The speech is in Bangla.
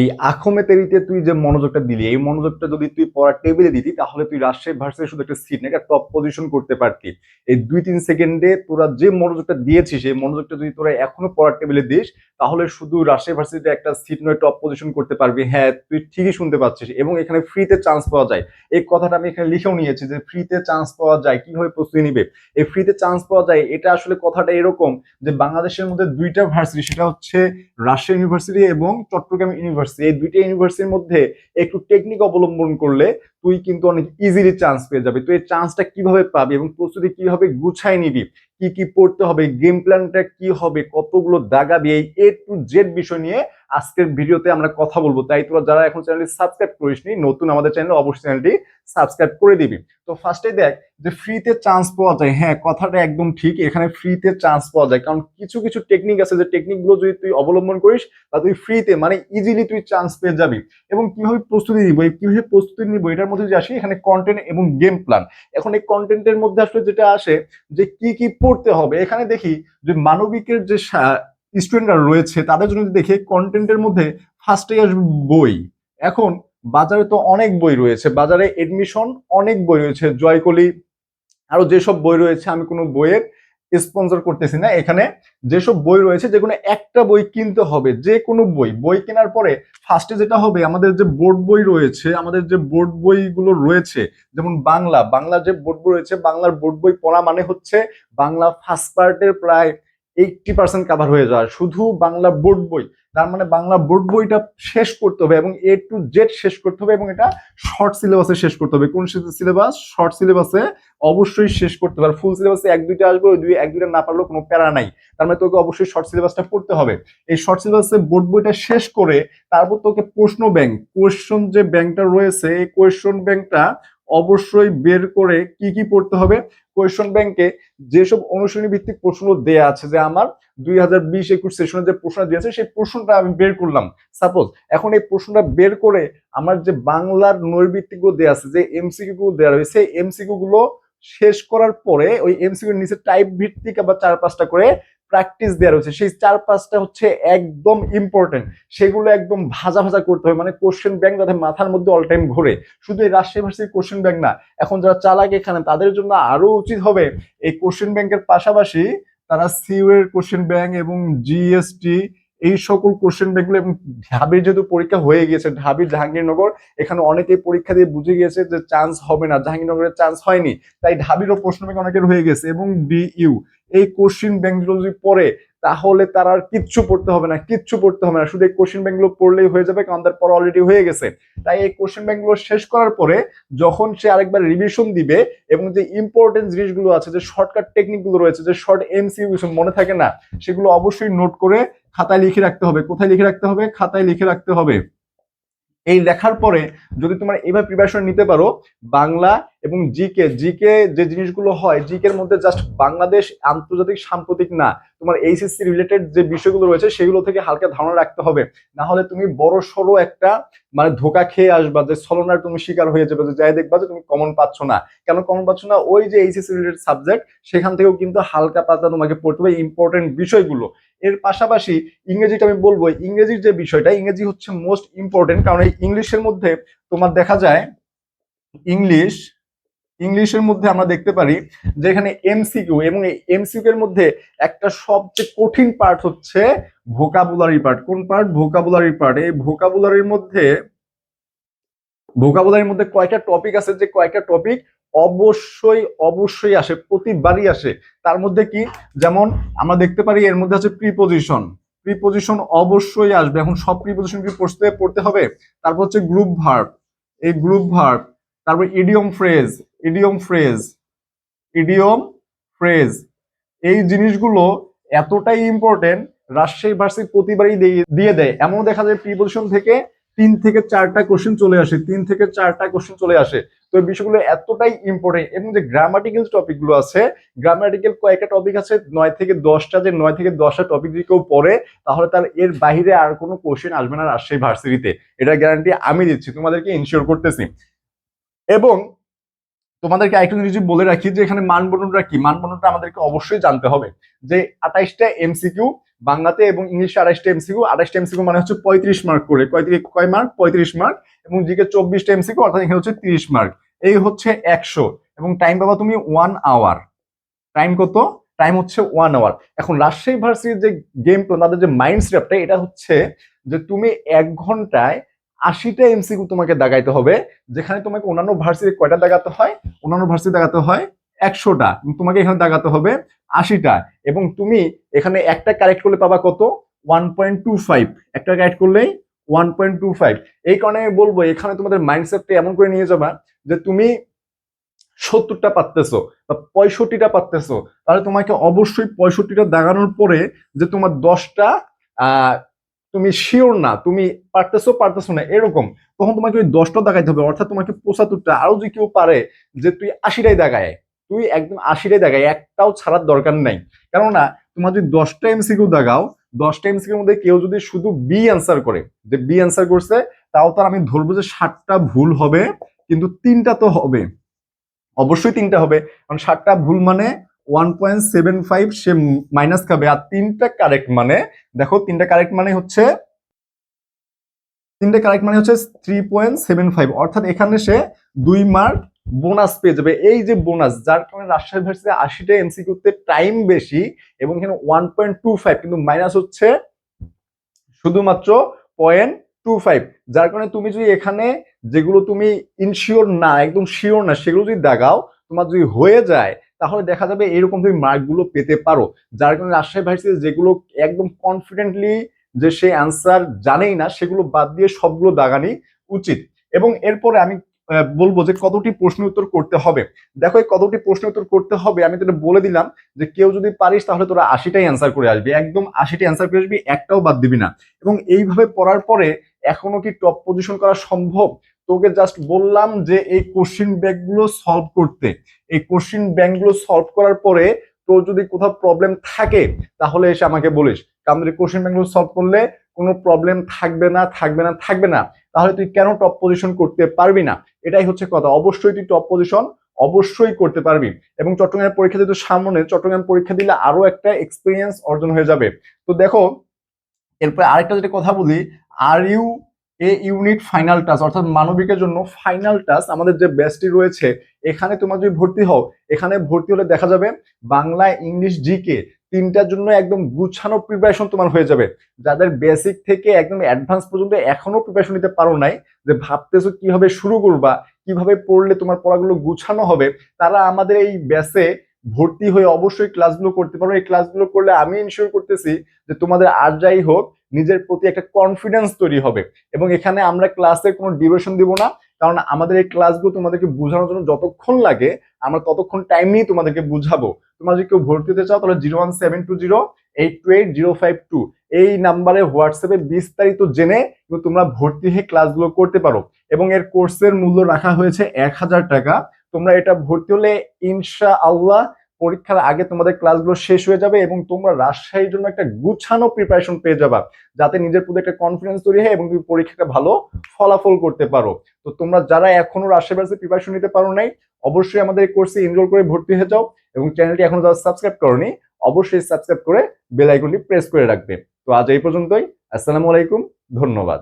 এই আখমে তেরিতে তুই যে মনোযোগটা দিলি, এই মনোযোগটা যদি তুই পড়ার টেবিলে দিতি, তাহলে তুই রাজশাহী ভার্সিটি শুধু একটা সিট না একটা টপ পজিশন করতে পারতি। এই দুই তিন সেকেন্ডে তোরা যে মনোযোগটা দিয়েছিস সেই মনোযোগটা যদি তোরা এখনও পড়ার টেবিলে দিস তাহলে শুধু রাজশাহী ভার্সিটিতে একটা সিট নয় টপ পজিশন করতে পারবি। হ্যাঁ তুই ঠিকই শুনতে পাচ্ছিস এবং এখানে ফ্রিতে চান্স পাওয়া যায়। এই কথাটা আমি এখানে লিখেও নিয়েছি যে ফ্রিতে চান্স পাওয়া যায়, কীভাবে প্রস্তুতি নিবে? এই ফ্রিতে চান্স পাওয়া যায়, এটা আসলে কথাটা এরকম যে বাংলাদেশের মধ্যে দুইটা ভার্সিটি, সেটা হচ্ছে রাজশাহী ইউনিভার্সিটি এবং চট্টগ্রাম ইউনিভার্সিটি এই দুইটা ইউনিভার্সিটির মধ্যে একটু টেকনিক অবলম্বন করলে তুই কিন্তু অনেক ইজিলি চান্স পেয়ে যাবি। তুই এই চান্সটা কীভাবে পাবি এবং প্রস্তুতি কীভাবে গুছাই নিবি? কি কি পড়তে হবে? গেম প্ল্যানটা কি হবে? কতগুলো দাগাবি এই এ টু জেড বিষয় নিয়ে আজকের ভিডিওতে আমরা কথা বলব। তাই তোরা যারা এখন চ্যানেলটি সাবস্ক্রাইব করিসনি, নতুন আমাদের চ্যানেল অবশ্যই চ্যানেলটি সাবস্ক্রাইব করে দিবি। তো ফার্স্টে দেখ যে ফ্রিতে চান্স পাওয়া যায়। হ্যাঁ কথাটা একদম ঠিক, এখানে ফ্রিতে চান্স পাওয়া যায়। কারণ কিছু কিছু টেকনিক আছে যে টেকনিকগুলো যদি তুই অবলম্বন করিস তা তুই ফ্রিতে মানে ইজিলি তুই চান্স পেয়ে যাবি। এবং কীভাবে প্রস্তুতি নিব কীভাবে প্রস্তুতি নিব, এটার মধ্যে যে আসি এখানে কন্টেন্ট এবং গেম প্ল্যান এখন এই কন্টেন্টের মধ্যে আসলে যেটা আসে যে কি কি পড়তে হবে? এখানে দেখি যে মানবিকের যে স্টুডেন্টরা রয়েছে, তাদের জন্য দেখি কন্টেন্টের মধ্যে ফার্স্টে আসবে বই। এখন বাজারে তো অনেক বই রয়েছে, বাজারে এডমিশন অনেক বই রয়েছে, জয়কলি, আরও যেসব বই রয়েছে, আমি কোনো বইয়ের স্পন্সর করতেছি না, এখানে যেসব বই রয়েছে যে কোনো একটা বই কিনতে হবে, যে কোনো বই বই কেনার পরে ফার্স্টে যেটা হবে, আমাদের যে বোর্ড বই রয়েছে, আমাদের যে বোর্ড বইগুলো রয়েছে, যেমন বাংলা বাংলা যে বোর্ড বই রয়েছে, বাংলার বোর্ড বই পড়া মানে হচ্ছে বাংলা ফার্স্ট পার্টের প্রায় এইটটি পার্সেন্ট কাভার হয়ে যায়। শুধু বাংলা বোর্ড বই, তার মানে বাংলা বোর্ড বইটা শেষ করতে হবে এবং এ টু জেড শেষ করতে হবে এবং এটা শর্ট সিলেবাসে শেষ করতে হবে। কোন সিলেবাস শর্ট সিলেবাসে অবশ্যই শেষ করতে হবে। ফুল সিলেবাসে এক, দুইটা আসবে, ওই দুই এক, দুইটা না পারলেও কোনো প্যারা নাই। তার মানে তোকে অবশ্যই শর্ট সিলেবাসটা পড়তে হবে। এই শর্ট সিলেবাসে বোর্ড বইটা শেষ করে তারপর তোকে প্রশ্ন ব্যাংক কোয়েশ্চন যে ব্যাংকটা রয়েছে, এই কোয়েশ্চন ব্যাংকটা অবশ্যই বের করে কি কি পড়তে হবে? কোয়েশ্চন ব্যাংকে যেসব অনুশীলনী ভিত্তিক প্রশ্ন দেয়া আছে যে আমার দুই হাজার বিশ একুশ সেশনে যে প্রশ্ন দিয়েছে সেই প্রশ্নটা আমি বের করলাম। সাপোজ এখন এই প্রশ্নটা বের করে আমার যে বাংলার নৈর্ভিত্তিক দেয়া আছে, যে এমসিকিউ গুলো দেওয়া রয়েছে এমসিকিউ গুলো শেষ করার পরে ওই এমসিকিউ নিচে টাইপ ভিত্তিক আবার চার পাঁচটা করে প্র্যাকটিস দেওয়া রয়েছে। সেই চার পাঁচটা হচ্ছে একদম ইম্পর্টেন্ট সেগুলো একদম ভাজা ভাজা করতে হবে। মানে কোশ্চেন ব্যাংক তাদের মাথার মধ্যে অল টাইম ঘোরে। শুধু এই রাজশাহী কোশ্চেন ব্যাংক না। এখন যারা চালাক এখানে, তাদের জন্য আরও উচিত হবে। এই কোশ্চেন ব্যাংকের পাশাপাশি তারা সিউ এর কোশ্চেন ব্যাংক এবং জিএসটি এই সকল কোশ্চেন এবং ঢাবির যেহেতু পরীক্ষা হয়ে গিয়েছে ঢাবির জাহাঙ্গীরনগর, এখানে অনেকেই পরীক্ষা দিয়ে বুঝে গিয়েছে যে চান্স হবে না জাহাঙ্গীরনগরের চান্স হয়নি। তাই ঢাবিরও প্রশ্ন অনেকের হয়ে গেছে, এবং বিইউ এই কোশ্চিন ব্যাংকগুলো যদি পড়ে তাহলে তার আর কিচ্ছু পড়তে হবে না, কিচ্ছু পড়তে হবে না। শুধু এই কোশ্চেন ব্যাংকগুলো পড়লেই হয়ে যাবে, কারণ তার পর অলরেডি হয়ে গেছে। তাই এই কোশ্চেন ব্যাংকগুলো শেষ করার পরে যখন সে আরেকবার রিভিশন দিবে এবং যে ইম্পর্টেন্ট জিনিসগুলো আছে, যে শর্টকাট টেকনিকগুলো রয়েছে, যে শর্ট এমসিউ মনে থাকে না, সেগুলো অবশ্যই নোট করে খাতায় লিখে রাখতে হবে। কোথায় লিখে রাখতে হবে? খাতায় লিখে রাখতে হবে। এই লেখার পরে যদি তোমার এভাবে প্রিপারেশন নিতে পারো, বাংলা এবং জিকে জিকে যে জিনিসগুলো হয় জিকের মধ্যে জাস্ট বাংলাদেশ আন্তর্জাতিক সাম্প্রতিক না, তোমার এইচএসসি রিলেটেড যে বিষয়গুলো রয়েছে, সেগুলো থেকে হালকা ধারণা রাখতে হবে। না হলে তুমি বড় সড়ো একটা মানে ধোকা খেয়ে আসবা, যে ছলনার তুমি শিকার হয়ে যাবে, যে যাই দেখবা যে তুমি কমন পাচ্ছ না। কেন কমন পাচ্ছ না? ওই যে এইচএসসি রিলেটেড সাবজেক্ট সেখান থেকেও কিন্তু হালকা পাতা তোমাকে পড়তে হবে ইম্পর্টেন্ট বিষয়গুলো। এর পাশাপাশি ইংরেজিটা আমি বলব, ইংরেজির যে বিষয়টা, ইংরেজি হচ্ছে মোস্ট ইম্পর্টেন্ট কারণ এই ইংলিশের মধ্যে তোমার দেখা যায় ইংলিশ ইংলিশের মধ্যে আমরা দেখতে পারি যে এখানে এমসিকিউ এবং এই এমসিকিউ এর মধ্যে একটা সবচেয়ে কঠিন পার্ট হচ্ছে ভোকাবুলারি পার্ট কোন পার্ট ভোকাবুলারি পার্ট এই ভোকাবুলারির মধ্যে ভোকাবুলারির মধ্যে কয়টা টপিক আছে? যে কয়টা টপিক অবশ্যই অবশ্যই আসে, প্রতিবারই আসে। তার মধ্যে কি? যেমন আমরা দেখতে পারি এর মধ্যে আছে প্রিপোজিশন প্রিপোজিশন অবশ্যই আসবে। এখন সব প্রিপোজিশন কি পড়তে পড়তে হবে? তারপর হচ্ছে গ্রুপ ভার্ব এই গ্রুপ ভার্ব তারপর idiom phrase idiom phrase idiom phrase এই জিনিসগুলো এতটাই ইম্পর্টেন্ট রাজশাহী ভার্সিটি প্রতিবারই দিয়ে- দিয়ে এমন দেখা যায় প্রিপোজিশন থেকে তিন থেকে চারটা কোশ্চেন চলে আসে, তিন থেকে চারটা কোশ্চেন চলে আসে। তো এই বিষয়গুলো এতটাই ইম্পর্টেন্ট এবং যে গ্রামাটিক্যাল টপিকগুলো আছে গ্রামাটিক্যাল কয়েকটা টপিক আছে, নয় থেকে দশটা, যে নয় থেকে দশটা টপিক যদি কেউ পড়ে, তাহলে তার এর বাইরে আর কোনো কোশ্চেন আসবে না রাজশাহী ভার্সিটিতে। এটা গ্যারান্টি আমি দিচ্ছি, তোমাদেরকে ইনশিওর করতেছি। এবং তোমাদেরকে আরেকটু জিনিস বলে রাখি যে এখানে মানবন্ধনটা কি? মানবন্ধনটা আমাদেরকে অবশ্যই জানতে হবে যে আঠাইশটা এমসিকিউ বাংলাতে এবং ইংলিশে আড়াইশটা এমসিকিউ আড়াইশটা এমসিকিউ মানে হচ্ছে পঁয়ত্রিশ মার্ক করে। পঁয়ত্রিশ, কয় মার্ক? পঁয়ত্রিশ মার্ক এবং জিকে চব্বিশটা এমসিকিউ অর্থাৎ এখানে হচ্ছে তিরিশ মার্ক। এই হচ্ছে একশো। এবং টাইম পাবা তুমি ওয়ান আওয়ার টাইম কত? টাইম হচ্ছে ওয়ান আওয়ার এখন রাজশাহী ভার্সিটির যে গেম তাদের যে মাইন্ড সেটআপটা এটা হচ্ছে যে তুমি এক ঘন্টায় আশিটা এমসিকিউ তোমাকে দাগাইতে হবে, যেখানে তোমাকে অন্যান্য ভার্সিটি কয়টা দাগাতে হয়? অন্যান্য ভার্সিটি দাগাতে হয় একশোটা। তোমাকে এখানে দাগাতে হবে আশিটা। এবং তুমি এখানে একটা কারেক্ট করলে পাবা কত? ওয়ান পয়েন্ট টু ফাইভ একটা কারেক্ট করলেই ওয়ান পয়েন্ট টু ফাইভ এই কারণে আমি বলব, এখানে তোমাদের মাইন্ডসেটটা এমন করে নিয়ে যাবা যে তুমি সত্তরটা পারতেছো বা পঁয়ষট্টিটা পারতেছো। তাহলে তোমাকে অবশ্যই পঁয়ষট্টিটা দাগানোর পরে যে তোমার দশটা তুমি শিওর না, তুমি পারতেছো পারতেছো না, এরকম, তখন তোমাকে ওই দশটা দাগাইতে হবে, অর্থাৎ তোমাকে পঁচাত্তরটা আরও যদি কেউ পারে যে তুই আশিটাই দাগায় তুই একদম আশিটাই দাগায় একটাও ছাড়ার দরকার নাই, কেননা তোমার যদি দশটা এমসিকিউ দাগাও দশটা এমসিকিউর মধ্যে কেউ যদি শুধু বি অ্যান্সার করে, যে বি অ্যান্সার করছে, তাও তার আমি ধরবো যে ষাটটা ভুল হবে, কিন্তু তিনটা তো হবে, অবশ্যই তিনটা হবে, কারণ ষাটটা ভুল মানে ওয়ান পয়েন্ট সেভেন ফাইভ সে মাইনাস খাবে। আর তিনটা কারেক্ট মানে দেখো তিনটা কারেক্ট মানে হচ্ছে, তিনটা কারেক্ট মানে হচ্ছে থ্রি পয়েন্ট সেভেন ফাইভ অর্থাৎ এখানে সে দুই মার্ক বোনাস পেয়ে যাবে। এই যে বোনাস যার কারণে রাজশাহী ভার্সিটি আশিটা এমসিকিউতে টাইম বেশি এবং এখানে ওয়ান পয়েন্ট টু ফাইভ কিন্তু মাইনাস হচ্ছে শুধুমাত্র পয়েন্ট টু ফাইভ যার কারণে তুমি যদি এখানে যেগুলো তুমি ইনশিওর না, একদম শিওর না, সেগুলো যদি দাগাও, তোমার যদি হয়ে যায় তাহলে দেখা যাবে এরকম তুমি মার্কগুলো পেতে পারো। যার কারণে রাজশাহী ভার্সিটি যেগুলো একদম কনফিডেন্টলি যে সে অ্যান্সার জানেই না, সেগুলো বাদ দিয়ে সবগুলো দাগানি উচিত। এবং এরপরে আমি বলব যে কতটি প্রশ্ন উত্তর করতে হবে। দেখো এই কতটি প্রশ্ন উত্তর করতে হবে, আমি তোটা বলে দিলাম যে কেউ যদি পারিস তাহলে তোরা আশিটাই অ্যান্সার করে আসবি। একদম আশিটি অ্যান্সার করে আসবি, একটাও বাদ দিবি না। এবং এইভাবে পড়ার পরে এখনও কি টপ পজিশন করা সম্ভব? তোকে জাস্ট বললাম যে এই কোশ্চিন ব্যাংকগুলো সলভ করতে। এই কোশ্চিন ব্যাংকগুলো সলভ করার পরে তোর যদি কোথাও প্রবলেম থাকে, তাহলে এসে আমাকে বলিস। কারণ এই কোশ্চিন ব্যাংকগুলো সলভ করলে কোনো প্রবলেম থাকবে না থাকবে না থাকবে না। তাহলে তুই কেন টপ পজিশন করতে পারবি না? এটাই হচ্ছে কথা। অবশ্যই তুই টপ পজিশন অবশ্যই করতে পারবি। এবং চট্টগ্রামের পরীক্ষা যেহেতু সামনে, চট্টগ্রাম পরীক্ষা দিলে আরও একটা এক্সপিরিয়েন্স অর্জন হয়ে যাবে। তো দেখো, এরপরে আরেকটা যেটা কথা বলি আর ইউ এ ইউনিট ফাইনাল টাস অর্থাৎ মানবিকের জন্য ফাইনাল টাস আমাদের যে ব্যাচটি রয়েছে, এখানে তোমার যদি ভর্তি হও, এখানে ভর্তি হলে দেখা যাবে বাংলা, ইংলিশ জিকে তিনটার জন্য একদম গুছানো প্রিপারেশন তোমার হয়ে যাবে। যাদের বেসিক থেকে একদম অ্যাডভান্স পর্যন্ত এখনও প্রিপারেশন নিতে পারো নাই, যে ভাবতেছো কীভাবে শুরু করবা, কীভাবে পড়লে তোমার পড়াগুলো গুছানো হবে, তারা আমাদের এই ব্যাচে ভর্তি হয়ে অবশ্যই ক্লাসগুলো করতে পারো। এই ক্লাসগুলো করলে আমি ইনশিওর করতেছি যে তোমাদের আর যাই হোক, নিজের প্রতি একটা কনফিডেন্স তৈরি হবে। এবং এখানে আমরা ক্লাসে কোনো ডিউরেশন দিব না, কারণ আমাদের এই ক্লাসগুলো তোমাদেরকে বোঝানোর জন্য যতক্ষণ লাগে, আমরা ততক্ষণ টাইম নিয়ে তোমাদেরকে বুঝাবো। তোমরা যদি কেউ ভর্তি হতে চাও, তাহলে zero one seven two zero eight two eight zero five two এই নাম্বারে হোয়াটসঅ্যাপে বিস্তারিত জেনে তোমরা ভর্তি হয়ে ক্লাসগুলো করতে পারো। এবং এর কোর্সের মূল্য রাখা হয়েছে এক হাজার টাকা। তোমরা এটা ভর্তি হলে ইনশা আল্লাহ পরীক্ষার আগে তোমাদের ক্লাসগুলো শেষ হয়ে যাবে এবং তোমরা রাজশাহীর জন্য একটা গুছানো প্রিপারেশন পেয়ে যাবা, যাতে নিজের প্রতি একটা কনফিডেন্স তৈরি হয় এবং তুমি পরীক্ষাটা ভালো ফলাফল করতে পারো। তো তোমরা যারা এখনও রাজশাহী প্রিপারেশন নিতে পারো নাই, অবশ্যই আমাদের এই কোর্সে এনরোল করে ভর্তি হয়ে যাও এবং চ্যানেলটি এখনও যারা সাবস্ক্রাইব করনি, অবশ্যই সাবস্ক্রাইব করে বেল আইকনটি প্রেস করে রাখবে। তো আজ এই পর্যন্তই, আসসালামু আলাইকুম, ধন্যবাদ।